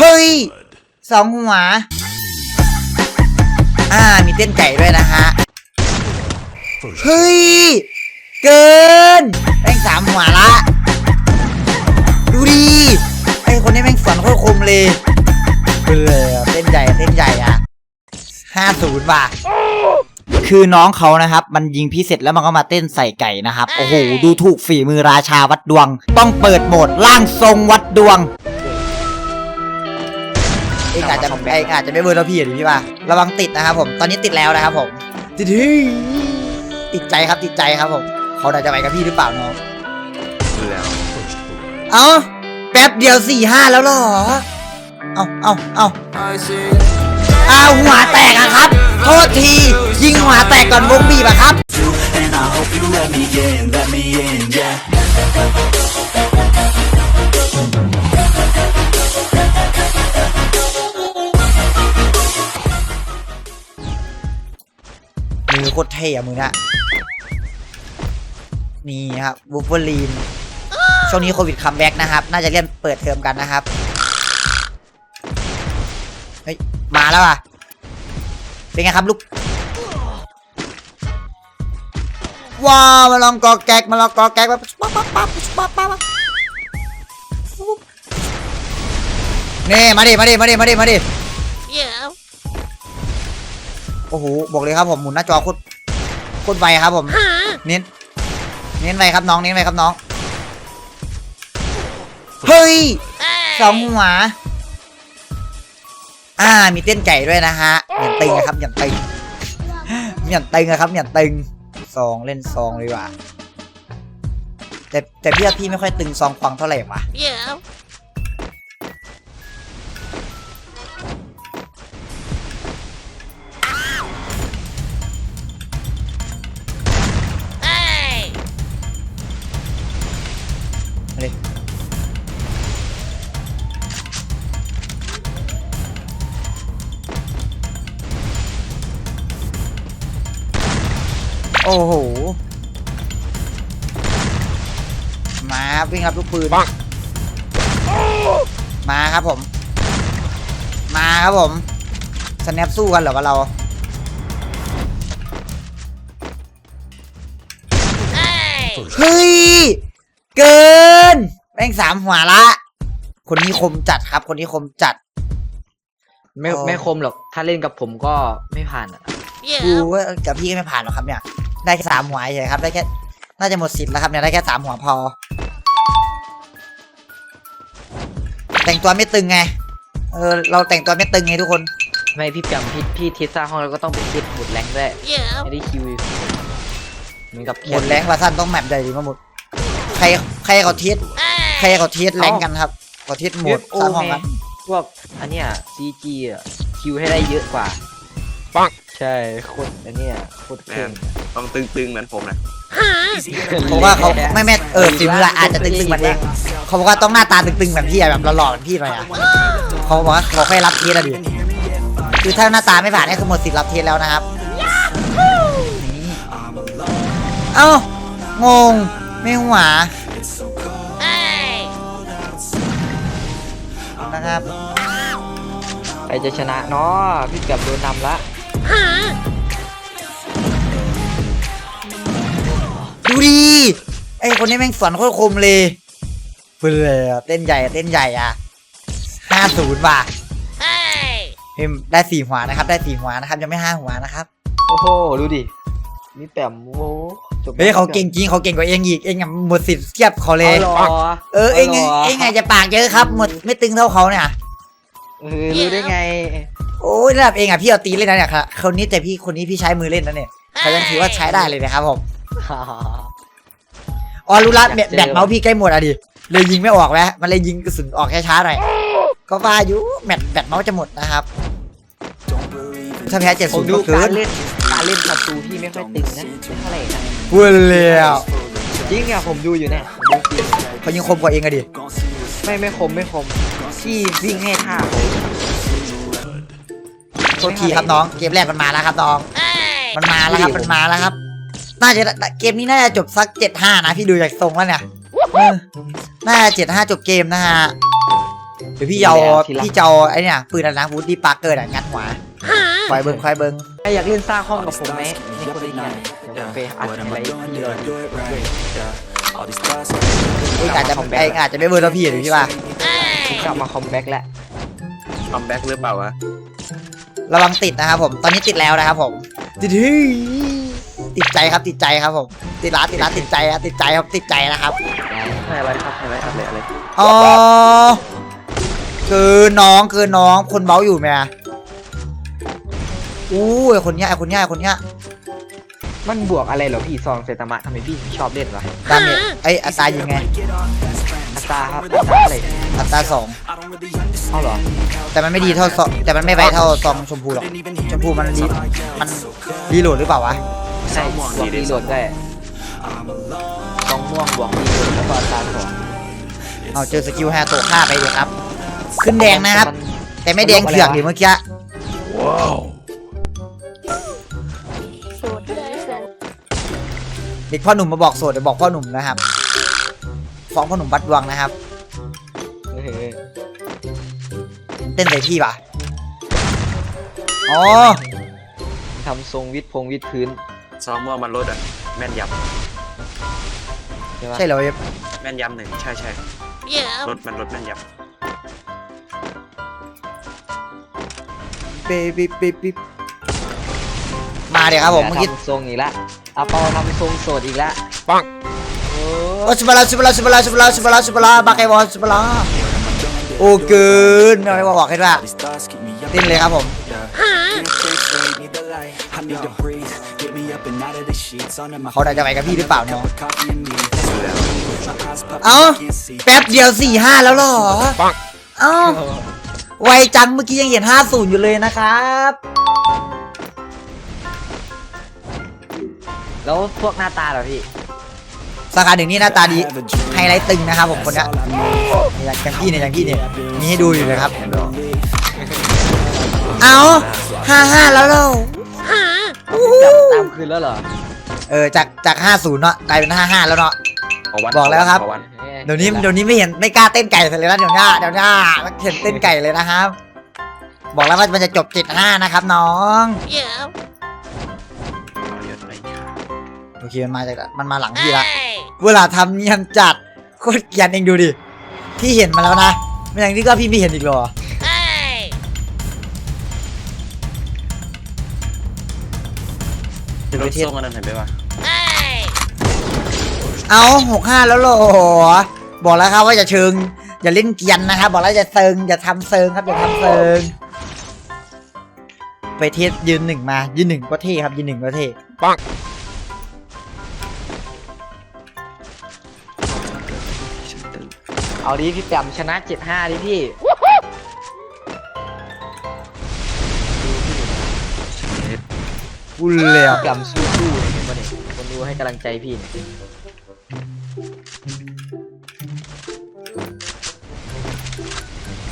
เฮ้ยสองหัว อ่า มีเต้นไก่ด้วยนะฮะ เฮ้ย เกินแม่งสามหัวละ ดูดีไอคนนี้แม่งสอนโคตรคมเลยเบื่อเต้นใหญ่เต้นใหญ่อะห้าศูนย์บาทคือน้องเขานะครับ มันยิงพี่เสร็จแล้วมันก็มาเต้นใส่ไก่นะครับ โอ้โห ดูถูกฝีมือราชาวัดดวง ต้องเปิดโหมดร่างทรงวัดดวง เองอาจจะเองอาจจะไม่เบอร์แล้วพี่อะดิพี่ว่าระวังติดนะครับผมตอนนี้ติดแล้วนะครับผมติดที่ติดใจครับติดใจครับผมเขาน่าจะไปกับพี่หรือเปล่าน้องแล้วเอ้าแป๊บเดียวสี่ห้าแล้วเหรอเอาเอาเอาเอาหัวแตกอะครับ โทษทียิงหัวแตกก่อนวงบีบอะครับ โคตรเท่อะมือนะนี่ครับบูฟเฟอรีนช่วงนี้โควิดคัมแบ็กนะครับ น่าจะเรียนเปิดเทอมกันนะครับ เฮ้ย มาแล้วอะ เป็นไงครับลูก ว้าวมาลองกอแก๊กมาลองกอแก๊กมาปั๊บปั๊บปั๊บปั๊บปั๊บปั๊บนี่มาดิมาดิมาดิมาดิมาดิ Yeah. อ้โหบอกเลยครับผมหมุนหน้าจอโคตรโคตรไวครับผม Huh? เน้นเน้นไปครับน้องเน้นไปครับน้อง เฮ้ยสอง Hey. หัวอ่ามีเต้นไก่ด้วยนะฮะอย่างตึงนะครับอย่างตึงอย่างตึงนะครับอย่างตึงซองเล่นซองเลยว่ะแต่แต่พี่ว่าพี่ไม่ค่อยตึงซองควงเท่าไหร่ว่ะ โอ้โห มาครับวิ่งรับลูกปืน มาครับผม มาครับผม สแนปสู้กันเหรอวะเรา Hey. เฮ้ย เกิน แม่งสามหัวละ คนนี้คมจัดครับ คนนี้คมจัด ไม่อ๋อไม่คมหรอก ถ้าเล่นกับผมก็ไม่ผ่านอะ กู Yeah. ว่ากับพี่ก็ไม่ผ่านหรอกครับเนี่ย ได้แค่สามหัวเฉยครับ ได้แค่ น่าจะหมดสิทธิ์แล้วครับเนี่ยได้แค่สามหัวพอ แต่งตัวไม่ตึงไง เออ เราแต่งตัวไม่ตึงไงทุกคน ไม่พี่จำพี่พี่ทิศสร้างห้องแล้วก็ต้องไปทิศหมุดแรงด้วย Yeah. ไม่ได้คิวเหมือนกับหมดแรงว่าสั้นต้องแมปใหญ่ดีมาหมด ใครใครเขาเทียสใคร Hey. เขาเทียสแรงกันครับเขาเทียสหมดสร้างห้องกันพวกอันเนี้ยซีจีอะคิวให้ได้เยอะกว่าปัง ใช่โคตรอันเนี้ยโคตรแมเก่งนต้องตึงๆเหมือนผมนะ Huh? เพราะว่าเขาไม่แม่เออฝีมืออาจจะตึงๆเหมือนเองเขาบอกว่าต้องหน้าตาตึงๆแบบพี่อะแบบหล่อๆแบบพี่หน่อยอะเขาบอกว่าเขาค่อยรับเทสอะดิคือถ้าหน้าตาไม่ผ่านนี่คือหมดสิทธิ์รับเทสแล้วนะครับนี่เอ้างงไม่หัว Hey. นะครับใครจะชนะเนาะพี่เกับโดนนำละ Huh? ดูดีไอ้คนนี้แม่งสอนโคตรคมเลยเบื่อเต้นใหญ่เต้นใหญ่อะห้าศูนย์บาท Hey. พิมพ์ได้สี่หัวนะครับ ได้สี่หัวนะครับยังไม่ห้าหัวนะครับโอ้โหดูดินี่แปมโอ้โหจบเฮ้ยเขาเก่งจริงเขาเก่งกว่าเองอีกเองอะหมดสิทธิ์เทียบเขาเลยเอาหรอเออเองไงหรเองไงจะปากเยอะครับหมดไม่ตึงเท่าเขาเนี่ยเออรู้ได้ไง โอ้ยระดับเองอะพี่เอาตีเล่นนะเนี่ยครับคนนี้แต่พี่คนนี้พี่ใช้มือเล่นนะเนี่ยเขายังถือว่าใช้ได้เลยนะครับผมอ๋อรู้ละแบตแบตเมาส์พี่ใกล้หมดอะดิเลยยิงไม่ออกแล้วมันเลยยิงกระสุนออกแค่ช้าหน่อยก็ว่าอยู่แบตแบตเมาส์จะหมดนะครับถ้าแพ้เจ็ดผศูมนย์ดูก็เกิการนเล่นการเล่นศัตรูพี่ไม่ค่อยตึงนะไม่เท่าไหร่นะพูดแล้วจริงอะผมดูอยู่เนี่ยผมดูจริงเขายิงคมกว่าเองอะดิไม่ไม่คมไม่คมพี่วิ่งให้ท่าผมโทษทีครับน้อง เกมแรกมันมาแล้วครับน้อง Hey. มันมาแล้วครับ มันมาแล้วครับ น่าจะเกมนี้น่าจะจบสักเจ็ดห้านะพี่ดูจากทรงแล้วเนี่ยเออน่าจะเจ็ดห้าจบเกมนะฮะ เดี๋ยวพี่จะเอาแล้วทีละพี่จะเอาไอ้เนี่ยปืนอะไรนะวูดดี้ปาร์เกอร์อะงัดหัวคอยเบิ้งคอยเบิ้งใครอยากเล่นสร้างห้องกับผมไหมนี่คนนี้เดี๋ยวผมไปอัด What อะ am ไร I doing? นี่ Did เล I ย do it right? Yeah. All these thoughts. ไอ้อาจจะไอ้อาจจะไม่เบิ้งเท่าพี่หรือพี่ว่า Hey! กลับมาคอมแบ็กแล้วคัมแบ็กหรือเปล่าวะ ระวังติดนะครับผม ตอนนี้ติดแล้วนะครับผม ติดเฮ้ยติดใจครับติดใจครับผม ติดร้านติดร้านติดใจครับติดใจครับติดใจนะครับให้อะไรครับให้อะไรอะไรอะไรอ๋อคือน้องคือน้องคนเบ้าอยู่ไหมอะอู้ไอคนเนี้ยไอคนเนี้ยไอคนเนี้ยมันบวกอะไรเหรอพี่ซองเซตามะทำไมพี่ชอบเล่นวะดาเมจไออัตรายิงไงอัตราครับอัตราอะไรอัตราสอง เอาเหรอ แต่มันไม่ดีเท่าซองแต่มันไม่ไวเท่าซองชมพูหรอกชมพูมันรีมันรีโหลดหรือเปล่าวะใช่บวกรีโหลดได้ต้องม่วงบวกรีโหลดแล้วก็อัตราสองเอาเจอสกิลห้าตัวฆ่าไปเลยครับ ขึ้นแดงนะครับ แต่ไม่แดงเถือกดิเมื่อกี้สูตรเลยสูตรเด็กพ่อหนุ่มมาบอกโสดเดี๋ยวบอกพ่อหนุ่มนะครับ ฟ้องพ่อหนุ่มบัดดวงนะครับ เออเต้นใส่พี่ปะอ๋อทำทรงวิดพงวิดพื้นซ้อมว่ามันลดอะ แม่นยใช่ปะใช่เหรอเอฟำแม่นยำหนึ่งใช่ใช่ Yeah. ลดมันลดแม่นยเบบี้เบบี้มาเดี๋ยวครับผมเมื่อกี้ทำทรงอีกแล้วอาเปาทำทรงโสดอีกแล้วปังโอ้โอ้สุบลาสุบลาสุบลาสุบลาสุบลาสุบลาบาไกวอลสุบลา โอ้เกินไม่เอาไปบอกให้ด้วย All these thoughts keep me up เต้นเลยครับผม Yeah. Can't think straight, need the light. I need to breathe. Get me up and out of the sheets. Onto my เขาได้จะไปกับพี่หรือเปล่าเนาะ cup of coffee and me. My eyes puffy, เอ้า I can't see. แป๊บเดียวสี่ห้าแล้วเหรอปังเอ้าไวจังเมื่อกี้ยังเห็นห้าศูนย์อยู่เลยนะครับแล้วพวกหน้าตาเหรอพี่สาขาหนึ่งนี่หน้าตาดี Have a dream. ไฮไลท์ตึงนะครับผมคนเนี้ย That's all I need. อย่างพี่เนี่ยอย่างพี่เนี่ยมีให้ดูอยู่นะครับ เอาห้าห้าแล้วเหรอจับตามคืนแล้วเหรอ เออจากจากห้าศูนย์เนาะกลายเป็นห้าห้าแล้วเนาะขวันบอกแล้วครับขอวันเดี๋ยวนี้เดี๋ยวนี้ไม่เห็นไม่กล้าเต้นไก่เลยนะเดี๋ยวหน้าเดี๋ยวหน้าเห็นเต้นไก่เลยนะครับ บอกแล้วว่ามันจะจบเจ็ดห้านะครับน้อง Yeah. เอาเยอะไปโอเคมันมาจากมันมาหลังพี่ละ Hey! เวลาทำเนียนจัดโคตรเกรียนเองดูดิพี่เห็นมาแล้วนะไม่อย่างนี้ก็พี่ไม่เห็นอีกเหรอ Hey! รถส้มอันนั้นเห็นไหมวะ Hey! เอาหกห้าแล้วเหรอบอกแล้วครับว่าอย่าเชิงอย่าเล่นเกรียนนะครับบอกแล้วอย่าเซิงอย่าทำเซิงครับอย่าทำเซิงไปเทสยืนหนึ่งมายืนหนึ่งก็เท่ครับยืนหนึ่งก็เท่ปัง เอาดิพี่แปมชนะ7-5ดิพี่พูดเลยพี่แปมสู้ๆเนี่ยเห็นปะเนี่ยคนดูให้กำลังใจพี่เนี่ย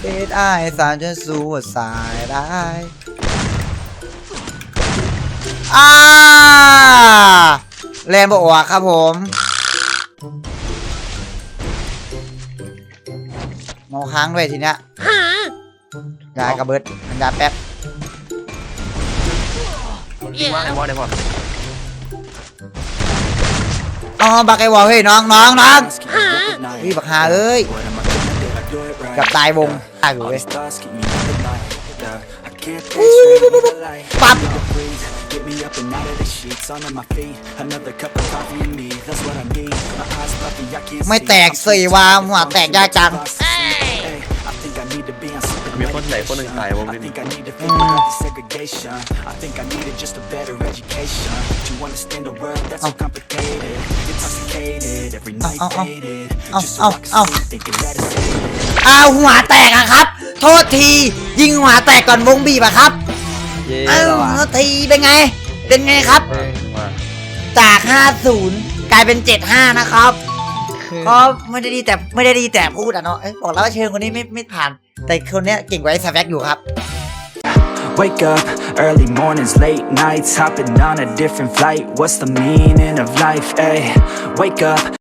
เบสไอสารจะสู้สายได้อ่าแลนบอกว่าครับผม เมาค้างด้วยทีเนี้ย Huh? ยายกับเบิร์ดพันยาแป๊บคิดว่าไอ้วอลได้บอลอ๋อบักไอวอลเฮ้ยน้องน้องน้อง Thoughts keep me up at night. พี่บักฮาเอ้ย What am I gonna do? I do it right. กับตายวงตายอยู่ All เว้ย these thoughts keep me up at night. Yeah. I can't think straight, need the light. Pop. Need to breathe. Get me up and out of the sheets. Onto my feet. Another cup of coffee and me. That's what I need. My eyes puffy, I can't ไม่ see. แตก I'm สี่วาหัวแตกยากจัง Hey! Hey, I think I need to be on something มีคนใส่คนหนึ่งตายวง I นี้ think I need to think about the segregation. I think I needed just a better education to understand a world that's so complicated. Intoxicated, every night ow, ow. faded. Ow, Just so ow, I can ow. sleep thinking that it's faded. อ้าวหัวแตกอะครับ โทษที ยิงหัวแตกก่อนวงบีบอะครับ เย้อ้าวแล้วอะโทษทีเป็นไง เป็นไงครับว่าจาก 50 กลายเป็น 75 นะครับ ก็ไม่ได้ดีแต่ไม่ได้ดีแต่พูดอะเนาะเอ้ยบอกแล้วว่าเชิงคนนี้ไม่ไม่ผ่าน แต่คนเนี้ยเก่งกว่าไอ้สแวกอยู่ครับ Wake up, early mornings, late nights, hopping on a different flight. What's the meaning of life? Ay, wake up.